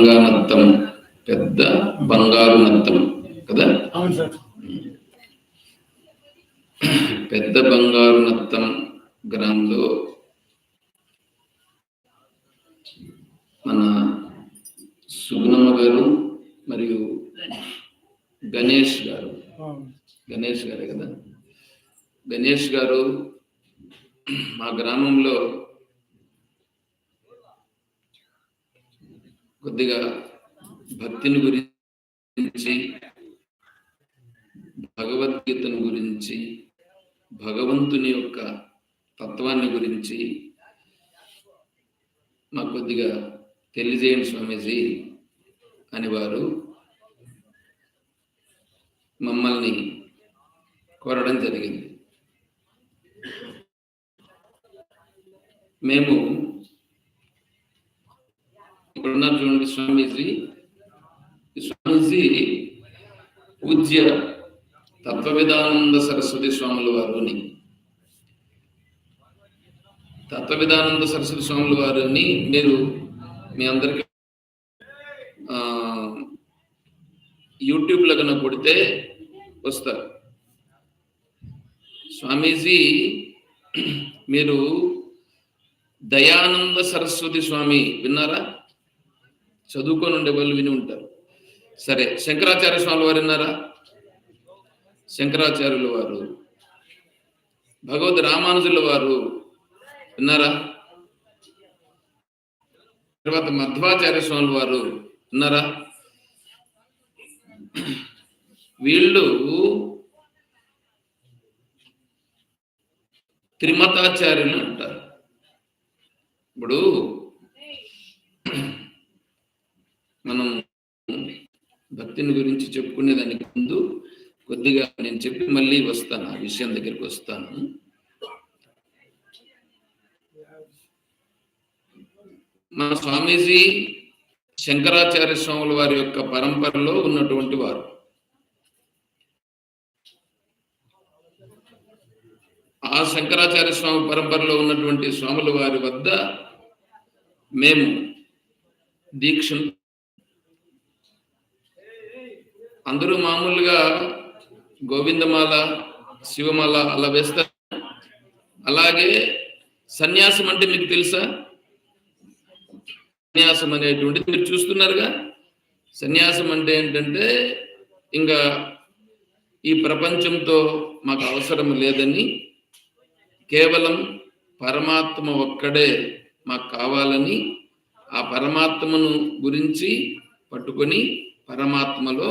బంగారు నత్తం పెద్ద బంగారు నత్తం కదా? అవును సార్. పెద్ద బంగారు నత్తం గ్రామంలో మన సుగుణమ్మ గారు మరియు గణేష్ గారు. గణేష్ గారే కదా? గణేష్ గారు మా గ్రామంలో కొద్దిగా భక్తిని గురించి భగవద్గీతను గురించి భగవంతుని యొక్క తత్వాన్ని గురించి మాకు కొద్దిగా తెలియజేయండి స్వామీజీ అని వారు మమ్మల్ని కోరడం జరిగింది. మేము ఇప్పుడున్నారు చూడండి స్వామీజీ. స్వామీజీ పూజ్య తత్వవిధానంద సరస్వతి స్వాముల వారుని. తత్వవిధానంద సరస్వతి స్వాముల వారిని మీరు మీ అందరికి యూట్యూబ్ యూట్యూబ్లో కన్నా కొడితే వస్తారు. స్వామీజీ మీరు దయానంద సరస్వతి స్వామి విన్నారా? చదువుకొని ఉండే వాళ్ళు విని ఉంటారు. సరే శంకరాచార్య స్వామి వారు విన్నారా? శంకరాచార్యుల వారు భగవద్ రామానుజుల వారు విన్నారా? తర్వాత మధ్వాచార్య స్వామి వారు విన్నారా? వీళ్ళు త్రిమతాచార్యులు అంటారు. ఇప్పుడు మనం భక్తిని గురించి చెప్పుకునే దానికి ముందు కొద్దిగా నేను చెప్పి మళ్ళీ వస్తాను ఆ విషయం దగ్గరికి వస్తాను. మన స్వామీజీ శంకరాచార్య స్వాముల వారి యొక్క పరంపరలో ఉన్నటువంటి వారు. ఆ శంకరాచార్య స్వామి పరంపరలో ఉన్నటువంటి స్వాముల వారి వద్ద మేము దీక్షను అందరూ మామూలుగా గోవిందమాల శివమాల అలా వేస్తారు. అలాగే సన్యాసం అంటే మీకు తెలుసా? సన్యాసం అనేటువంటిది మీరు చూస్తున్నారుగా. సన్యాసం అంటే ఏంటంటే ఇంకా ఈ ప్రపంచంతో మాకు అవసరం లేదని కేవలం పరమాత్మ ఒక్కడే మాకు కావాలని ఆ పరమాత్మను గురించి పట్టుకొని పరమాత్మలో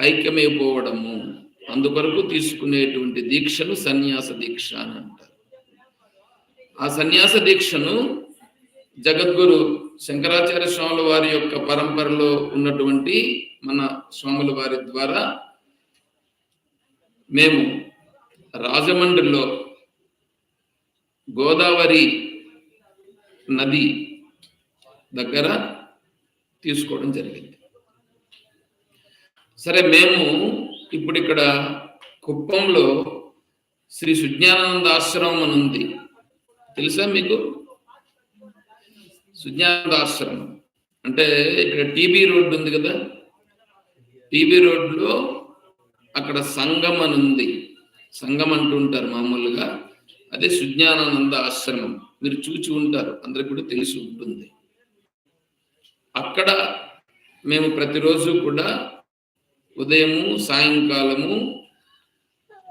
ఐక్యమైపోవడము. అందుకొరకు తీసుకునేటువంటి దీక్షను సన్యాస దీక్ష అని అంటారు. ఆ సన్యాస దీక్షను జగద్గురు శంకరాచార్య స్వాముల వారి యొక్క పరంపరలో ఉన్నటువంటి మన స్వాముల వారి ద్వారా మేము రాజమండ్రిలో గోదావరి నది దగ్గర తీసుకోవడం జరిగింది. సరే మేము ఇప్పుడు ఇక్కడ కుప్పంలో శ్రీ సుజ్ఞానానంద ఆశ్రమం అని ఉంది. తెలుసా మీకు? సుజ్ఞానాశ్రమం అంటే ఇక్కడ టీబీ రోడ్డు ఉంది కదా? టీబీ రోడ్లో అక్కడ సంగం అని ఉంది. సంగం అంటుంటారు మామూలుగా. అదే సుజ్ఞానానంద ఆశ్రమం. మీరు చూచి ఉంటారు. అందరికి కూడా తెలిసి ఉంటుంది. అక్కడ మేము ప్రతిరోజు కూడా ఉదయము సాయంకాలము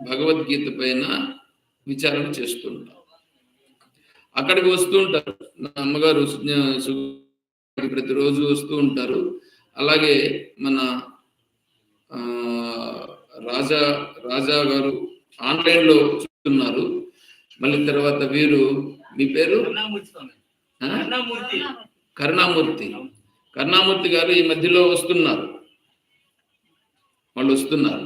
భగవద్గీత పైన విచారణ చేస్తుంటాం. అక్కడికి వస్తూ ఉంటారు నా అమ్మగారు ప్రతిరోజు వస్తూ ఉంటారు. అలాగే మన ఆ, రాజా రాజా గారు ఆన్లైన్లో చూస్తున్నారు. మళ్ళీ తర్వాత వీరు మీ పేరు? కరుణామూర్తి. కరుణామూర్తి గారు ఈ మధ్యలో వస్తున్నారు. వాళ్ళు వస్తున్నారు.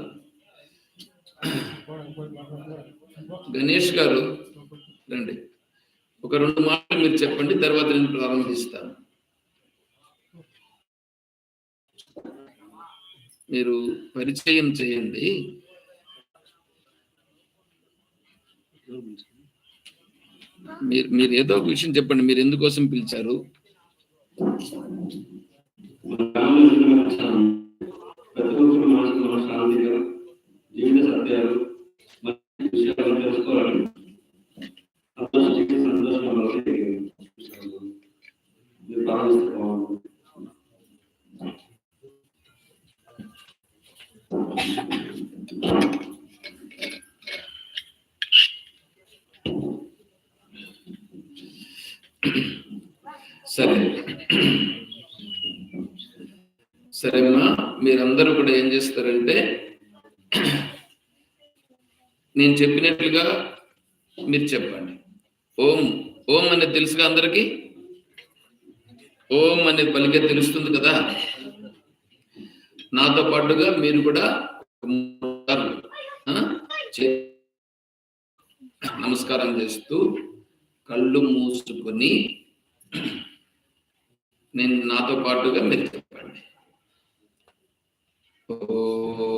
గణేష్ గారు రండి. ఒక రెండు మాటలు మీరు చెప్పండి తర్వాత నేను ప్రారంభిస్తాను. మీరు పరిచయం చేయండి. మీరు మీరు ఏదో ఒక విషయం చెప్పండి మీరు ఎందుకోసం పిలిచారు? ప్రతిరోజు మనసు మన శాంతిగా జీవిత సత్యాలు మంచి విషయాలు తెలుసుకోవాలని సంతోషించి సంతోషంలోకి మీరు ప్రారంభిస్తాం సరే సరేమ్మా మీరందరూ కూడా ఏం చేస్తారంటే నేను చెప్పినట్లుగా మీరు చెప్పండి. ఓం ఓం అనేది తెలుసుగా అందరికి? ఓం అనేది పలికే తెలుస్తుంది కదా? నాతో పాటుగా మీరు కూడా నమస్కారం చేస్తూ కళ్ళు మూసుకొని నేను నాతో పాటుగా మీరు చెప్పండి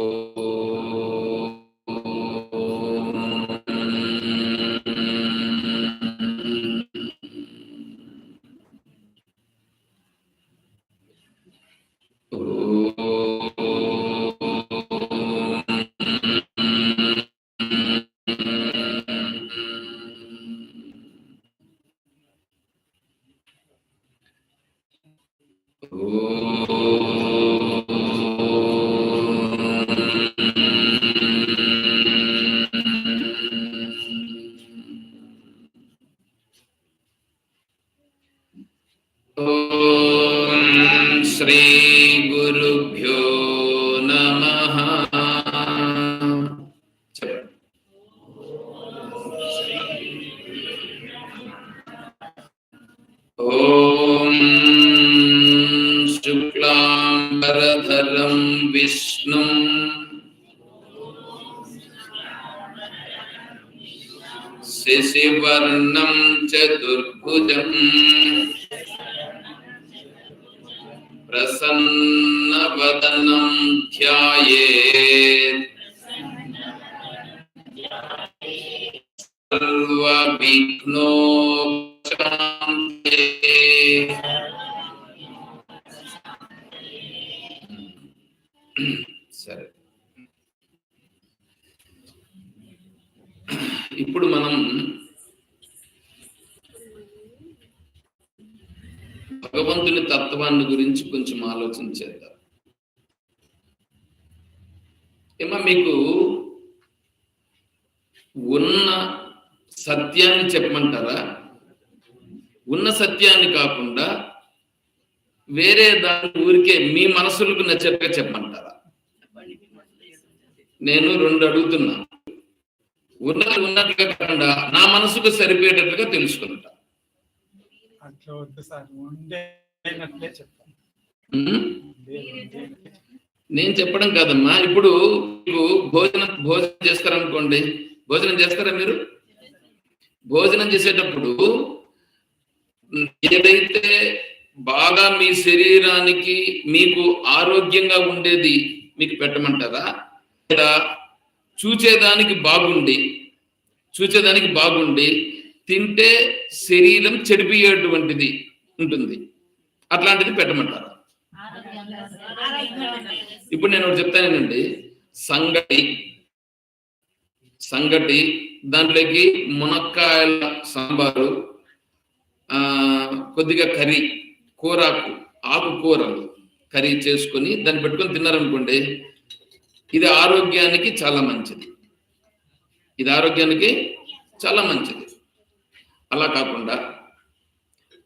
ఓం శ్రీ గురుభ్యో నమః చెప్పండి ఓం శుక్లాంబరధరం విష్ణుం Salva mi gloria. సత్యాన్ని కాకుండా వేరే దాని ఊరికే మీ మనసులకు నచ్చేట్టుగా చెప్పమంటారా? నేను రెండు అడుగుతున్నా. ఉన్నది ఉన్నట్లుగా కాకుండా నా మనసుకు సరిపోయేటట్లుగా తెలుసుకుంటా. నేను చెప్పడం కాదమ్మా ఇప్పుడు మీకు భోజనం భోజనం చేస్తారనుకోండి. భోజనం చేస్తారా మీరు? భోజనం చేసేటప్పుడు ఏదైతే బాగా మీ శరీరానికి మీకు ఆరోగ్యంగా ఉండేది మీకు పెట్టమంటారా? లేదా చూచేదానికి బాగుండి చూచేదానికి బాగుండి తింటే శరీరం చెడిపోయేటువంటిది ఉంటుంది. అట్లాంటిది పెట్టమంటారు? ఇప్పుడు నేను ఒకటి చెప్తానేనండి సంగటి సంగటి దాంట్లోకి మునక్కాయల సాంబారు కొద్దిగా కర్రీ కూరాకు కూర కర్రీ చేసుకొని దాన్ని పెట్టుకొని తిన్నారనుకోండి ఇది ఆరోగ్యానికి చాలా మంచిది. ఇది ఆరోగ్యానికి చాలా మంచిది. అలా కాకుండా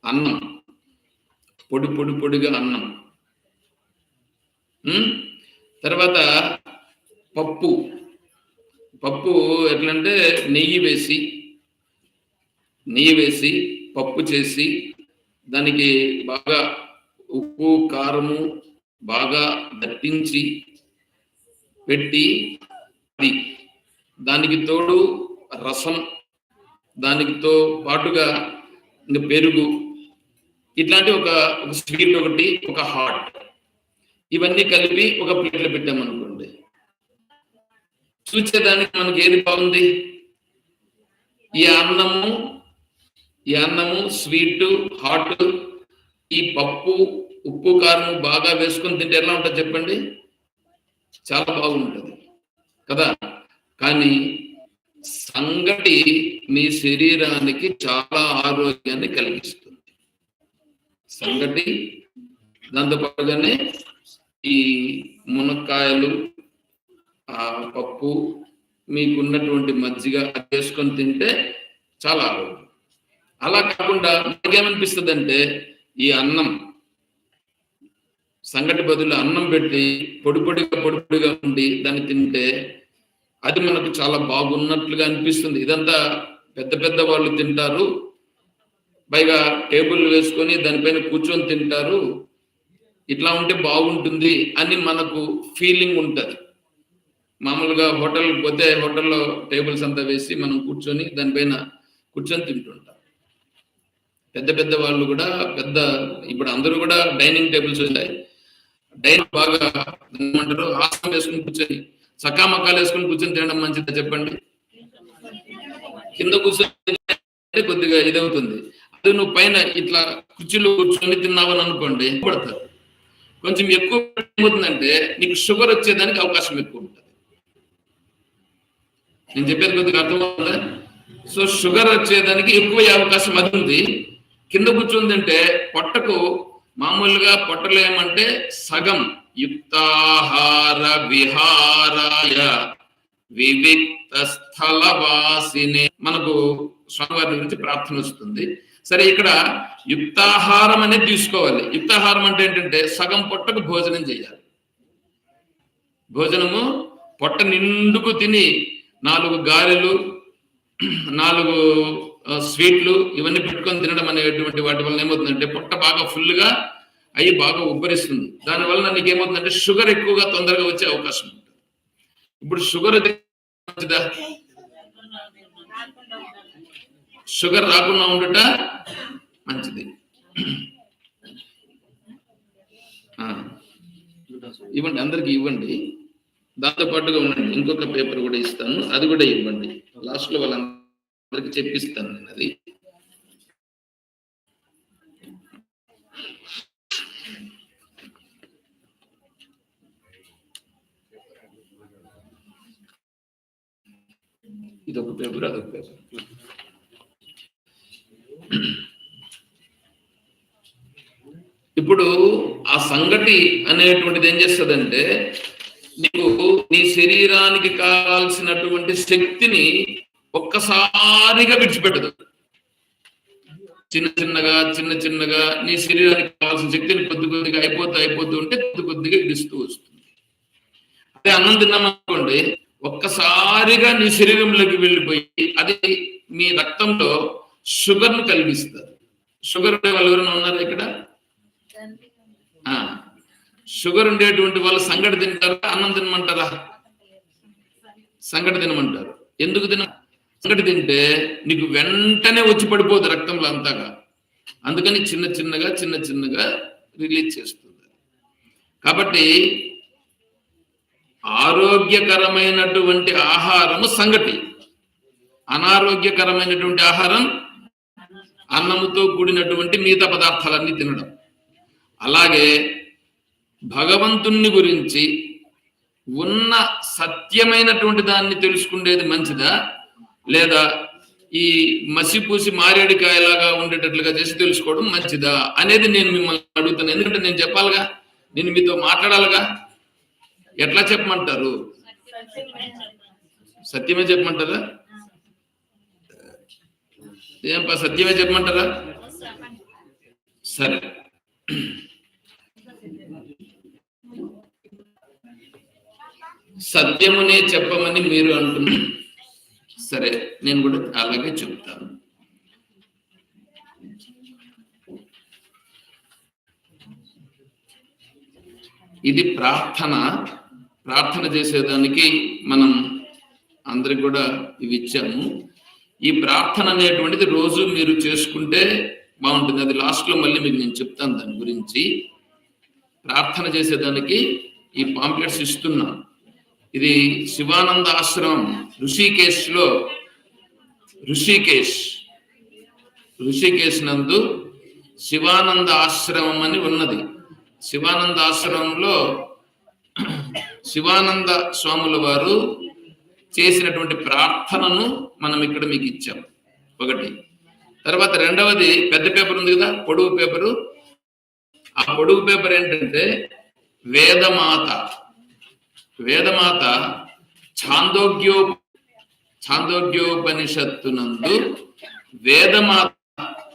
అన్నం పొడి పొడి పొడిగా అన్నం తర్వాత పప్పు పప్పు ఎట్లంటే నెయ్యి వేసి నెయ్యి వేసి పప్పు చేసి దానికి బాగా ఉప్పు కారము బాగా దట్టించి పెట్టి అది దానికి తోడు రసం దానితో పాటుగా ఇంకా పెరుగు ఇట్లాంటి ఒక ఒక స్వీట్ ఒకటి ఒక హాట్. ఇవన్నీ కలిపి ఒక ప్లేట్లో పెట్టామనుకోండి. చూసేదానికి మనకి ఏది బాగుంది? ఈ అన్నము ఈ అన్నము స్వీట్ హాట్ ఈ పప్పు ఉప్పు కారం బాగా వేసుకొని తింటే ఎలా ఉంటుంది చెప్పండి? చాలా బాగుంటుంది. కదా? కానీ సంగటి మీ శరీరానికి చాలా ఆరోగ్యాన్ని కలిగిస్తుంది. సంగటి దాంతోపాటుగానే ఈ మునక్కాయలు ఆ పప్పు మీకున్నటువంటి మజ్జిగ అది వేసుకొని తింటే చాలా ఆరోగ్యం. అలా కాకుండా మనకేమనిపిస్తుంది అంటే ఈ అన్నం సంగటి బదులు అన్నం పెట్టి పొడి పొడిగా పొడి పొడిగా ఉండి దాన్ని తింటే అది మనకు చాలా బాగున్నట్లుగా అనిపిస్తుంది. ఇదంతా పెద్ద పెద్ద వాళ్ళు తింటారు పైగా టేబుల్ వేసుకొని దానిపైన కూర్చొని తింటారు ఇట్లా ఉంటే బాగుంటుంది అని మనకు ఫీలింగ్ ఉంటుంది. మామూలుగా హోటల్ పోతే హోటల్లో టేబుల్స్ అంతా వేసి మనం కూర్చొని దానిపైన కూర్చొని తింటుంటాం. పెద్ద పెద్ద వాళ్ళు కూడా పెద్ద ఇప్పుడు అందరూ కూడా డైనింగ్ టేబుల్స్ ఉంటాయి డైనింగ్ బాగా ఏమంటారు ఆసనం వేసుకుని కూర్చొని సకామకాలు వేసుకుని కూర్చొని తినడం మంచిదా చెప్పండి? కింద కూర్చొని కొద్దిగా ఇదవుతుంది. అది నువ్వు పైన ఇట్లా కుర్చీలో కూర్చొని తిన్నావని అనుకోండి పడతారు? కొంచెం ఎక్కువ ఏమవుతుందంటే నీకు షుగర్ వచ్చేదానికి అవకాశం ఎక్కువ ఉంటుంది. నేను చెప్పేది కొద్దిగా అర్థమవుతుందా? సో షుగర్ వచ్చేదానికి ఎక్కువ అవకాశం అది ఉంది. కింద కూర్చుందంటే పొట్టకు మామూలుగా పొట్టలు ఏమంటే సగం యుక్తాహార విహారాయ వివిక్త స్థలవాసిని మనకు స్వామివారి గురించి ప్రార్థన వస్తుంది. సరే ఇక్కడ యుక్తాహారం అనేది తీసుకోవాలి. యుక్తాహారం అంటే ఏంటంటే సగం పొట్టకు భోజనం చేయాలి. భోజనము పొట్ట నిండుకు తిని నాలుగు గారెలు నాలుగు స్వీట్లు ఇవన్నీ పెట్టుకొని తినడం అనేటువంటి వాటి వల్ల ఏమవుతుందంటే పొట్ట బాగా ఫుల్గా అయ్యి బాగా ఉబ్బరిస్తుంది. దానివల్ల నీకు ఏమవుతుందంటే షుగర్ ఎక్కువగా తొందరగా వచ్చే అవకాశం ఉంటుంది. ఇప్పుడు షుగర్ షుగర్ రాకుండా ఉండుట మంచిది. ఇవ్వండి అందరికి ఇవ్వండి. దాంతో పాటుగా ఉండండి. ఇంకొక పేపర్ కూడా ఇస్తాను. అది కూడా ఇవ్వండి. లాస్ట్లో వాళ్ళకి చెప్పిస్తాను అది. ఇది ఒక పేపర్ అదొక పేపర్ ఇప్పుడు ఆ సంగటి అనేటువంటిది ఏం చేస్తుందంటే నీకు నీ శరీరానికి కావాల్సినటువంటి శక్తిని ఒక్కసారిగా విడిచిపెట్టదు. చిన్న చిన్నగా చిన్న చిన్నగా నీ శరీరానికి కావాల్సిన శక్తిని కొద్ది కొద్దిగా అయిపోతూ అయిపోతూ ఉంటే కొద్ది కొద్దిగా ఇడుస్తూ వస్తుంది. అదే అన్నం తిన్నామనుకోండి ఒక్కసారిగా నీ శరీరంలోకి వెళ్ళిపోయి అది మీ రక్తంలో షుగర్ను కలిగిస్తారు షుగర్ ఉండే వాళ్ళు ఎవరైనా ఉన్నారా ఇక్కడ? ఆ, షుగర్ ఉండేటువంటి వాళ్ళు సంగటి తింటారా అన్నం తినమంటారా? సంగటి తినమంటారు. ఎందుకు తిన సంగటి తింటే నీకు వెంటనే వచ్చి పడిపోదు రక్తంలో అంతగా. అందుకని చిన్న చిన్నగా చిన్న చిన్నగా రిలీజ్ చేస్తుంది. కాబట్టి ఆరోగ్యకరమైనటువంటి ఆహారము సంగటి. అనారోగ్యకరమైనటువంటి ఆహారం అన్నముతో కూడినటువంటి మిగతా పదార్థాలన్నీ తినడం. అలాగే భగవంతుణ్ణి గురించి ఉన్న సత్యమైనటువంటి దాన్ని తెలుసుకునేది మంచిదా? లేదా ఈ మసిపూసి మారేడికాయలాగా ఉండేటట్లుగా చేసి తెలుసుకోవడం మంచిదా అనేది నేను మిమ్మల్ని అడుగుతాను. ఎందుకంటే నేను చెప్పాలిగా నేను మీతో మాట్లాడాలిగా. ఎట్లా చెప్పమంటారు? సత్యమే చెప్పమంటారా? ఏంపా సత్యమే చెప్పమంటారా? సరే. సత్యమునే చెప్పమని మీరు అంటున్నారు. సరే నేను కూడా అలాగే చెప్తాను ఇది ప్రార్థన. ప్రార్థన చేసేదానికి మనం అందరికి కూడా ఇవి ఇచ్చాము. ఈ ప్రార్థన అనేటువంటిది రోజు మీరు చేసుకుంటే బాగుంటుంది. అది లాస్ట్లో మళ్ళీ మీకు నేను చెప్తాను దాని గురించి. ప్రార్థన చేసేదానికి ఈ పాంప్లెట్స్ ఇస్తున్నాను ఇది శివానంద ఆశ్రమం ఋషికేశ్లో ఋషికేశ్ ఋషికేశ్ నందు శివానంద ఆశ్రమం అని ఉన్నది. శివానంద ఆశ్రమంలో శివానంద స్వాముల వారు చేసినటువంటి ప్రార్థనను మనం ఇక్కడ మీకు ఇచ్చాం. ఒకటి. తర్వాత రెండవది పెద్ద పేపర్ ఉంది కదా పొడుగు పేపరు. ఆ పొడుగు పేపర్ ఏంటంటే వేదమాత. వేదమాత ఛాందోగ్యో ఛాందోగ్యోపనిషత్తునందు వేదమాత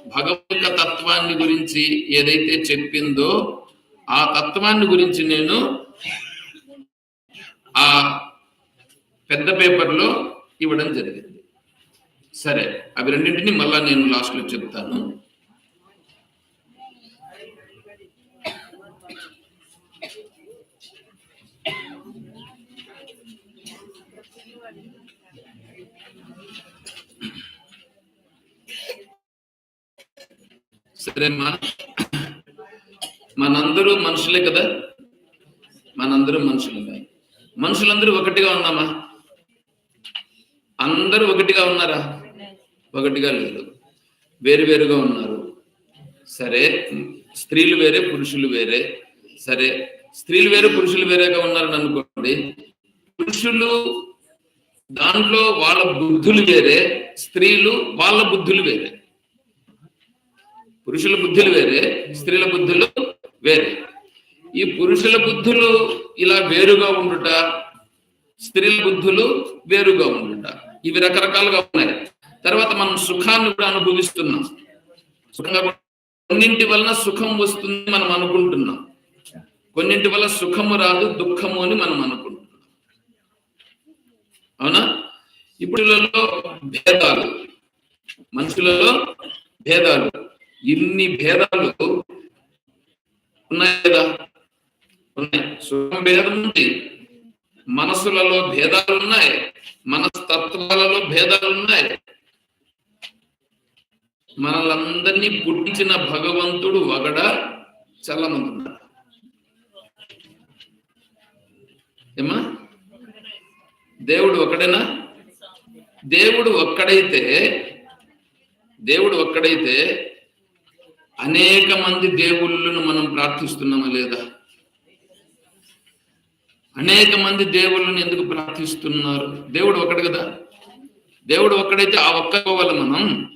భగవంతుక తత్వాన్ని గురించి ఏదైతే చెప్పిందో ఆ తత్వాన్ని గురించి నేను ఆ పెద్ద పేపర్లో ఇవ్వడం జరిగింది సరే అవి రెండింటిని మళ్ళా నేను లాస్ట్లో చెప్తాను సరేమ్మా మనందరూ మనుషులే కదా? మనందరూ మనుషులే మనుషులందరూ ఒకటిగా ఉన్నామా? అందరూ ఒకటిగా ఉన్నారా? ఒకటిగా లేరు వేరు వేరుగా ఉన్నారు. సరే స్త్రీలు వేరే పురుషులు వేరే. సరే స్త్రీలు వేరే పురుషులు వేరేగా ఉన్నారని అనుకోండి. పురుషులు దాంట్లో వాళ్ళ బుద్ధులు వేరే స్త్రీలు వాళ్ళ బుద్ధులు వేరే. పురుషుల బుద్ధులు వేరే స్త్రీల బుద్ధులు వేరే. ఈ పురుషుల బుద్ధులు ఇలా వేరుగా ఉండుట స్త్రీల బుద్ధులు వేరుగా ఉండుట ఇవి రకరకాలుగా ఉన్నాయి. తర్వాత మనం సుఖాన్ని కూడా అనుభవిస్తున్నాం. సుఖంగా కొన్నింటి వలన సుఖం వస్తుంది మనం అనుకుంటున్నాం. కొన్నింటి వల్ల సుఖము రాదు దుఃఖము అని మనం అనుకుంటున్నాం. అవునా? ఇప్పుడులలో భేదాలు. మనుషులలో భేదాలు. ఇన్ని భేదాలు ఉన్నాయి కదా? ఉన్నాయి. సుఖం భేదం ఉంది. మనసులలో భేదాలు ఉన్నాయి. మనస్తత్వాలలో భేదాలు ఉన్నాయి. మనలందరినీ పుట్టించిన భగవంతుడు ఒకడ చల్లమంటున్నాడు ఏమా? దేవుడు ఒక్కడేనా? దేవుడు ఒక్కడైతే దేవుడు ఒక్కడైతే అనేక మంది దేవుళ్ళను మనం ప్రార్థిస్తున్నామా లేదా? అనేక మంది దేవుళ్ళని ఎందుకు ప్రార్థిస్తున్నారు? దేవుడు ఒక్కడు కదా? దేవుడు ఒక్కడైతే ఆ ఒక్క వల్ల మనం.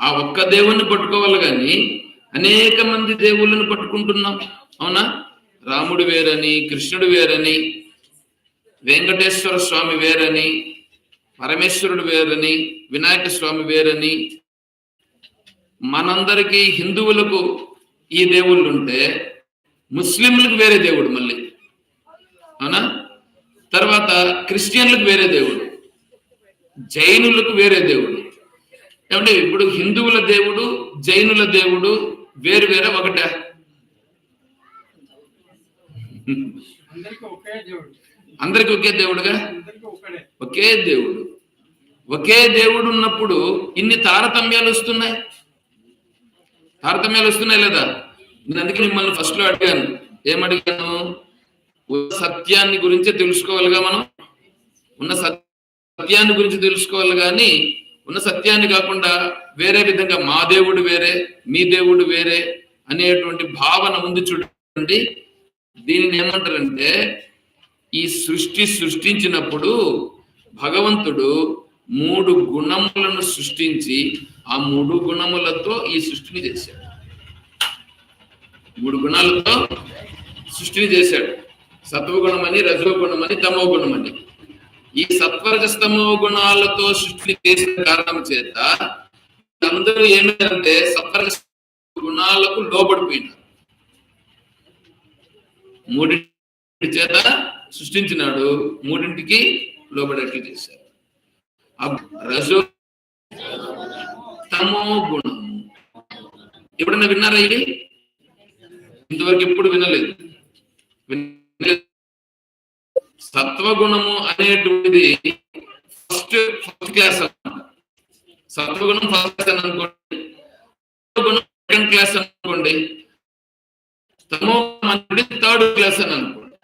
ఆ ఒక్క దేవుణ్ణి పట్టుకోవాలి కానీ అనేక మంది దేవుళ్ళను పట్టుకుంటున్నాం. అవునా? రాముడు వేరని కృష్ణుడు వేరని వెంకటేశ్వర స్వామి వేరని పరమేశ్వరుడు వేరని వినాయక స్వామి వేరని మనందరికీ హిందువులకు ఈ దేవుళ్ళు ఉంటే ముస్లింలకు వేరే దేవుడు మళ్ళీ. అవునా? తర్వాత క్రిస్టియన్లకు వేరే దేవుడు. జైనులకు వేరే దేవుడు. ఏమంటే ఇప్పుడు హిందువుల దేవుడు జైనుల దేవుడు వేరు వేరే ఒకటే. అందరికి ఒకే దేవుడు దేవుడుగా? ఒకే దేవుడు. ఒకే దేవుడు ఉన్నప్పుడు ఇన్ని తారతమ్యాలు వస్తున్నాయి. తారతమ్యాలు వస్తున్నాయి లేదా? నేను అందుకే మిమ్మల్ని ఫస్ట్లో అడిగాను. ఏమడిగాను? సత్యాన్ని గురించి తెలుసుకోవాలిగా మనం? ఉన్న సత్యాన్ని గురించి తెలుసుకోవాలి కానీ ఉన్న సత్యాన్ని కాకుండా వేరే విధంగా మా దేవుడు వేరే మీ దేవుడు వేరే అనేటువంటి భావన ఉంది చూడండి. దీనిని ఏమంటారంటే ఈ సృష్టి సృష్టించినప్పుడు భగవంతుడు మూడు గుణములను సృష్టించి ఆ మూడు గుణములతో ఈ సృష్టిని చేశాడు. మూడు గుణాలతో సృష్టిని చేశాడు. సత్వగుణమని రజోగుణమని తమో గుణమని ఈ సత్వరజస్తమో గుణాలతో సృష్టిని చేసిన కారణం చేత అందరూ ఏమిటంటే సత్వరజ గుణాలకు లోబడిపోయినారు. మూడింటి చేత సృష్టించినాడు మూడింటికి లోబడేట్లు చేశారు రజో తమో గుణం. ఎప్పుడన్నా విన్నారా ఇది? ఇంతవరకు ఎప్పుడు వినలేదు. సత్వగుణము అనేటువంటిది ఫస్ట్ ఫస్ట్ క్లాస్ సత్వగుణం ఫస్ట్ క్లాస్ అని అనుకోండి. గుణం సెకండ్ క్లాస్ అనుకోండి. తమో థర్డ్ క్లాస్ అని అనుకోండి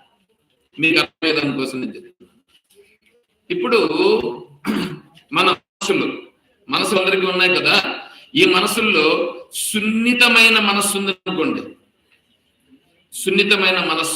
మీకు అర్థమయ్యే దానికోసం నేను చెప్తున్నాను ఇప్పుడు మన మనసులు మనసులు అందరికీ ఉన్నాయి కదా ఈ మనసుల్లో సున్నితమైన మనస్సు ఉంది అనుకోండి సున్నితమైన మనస్సు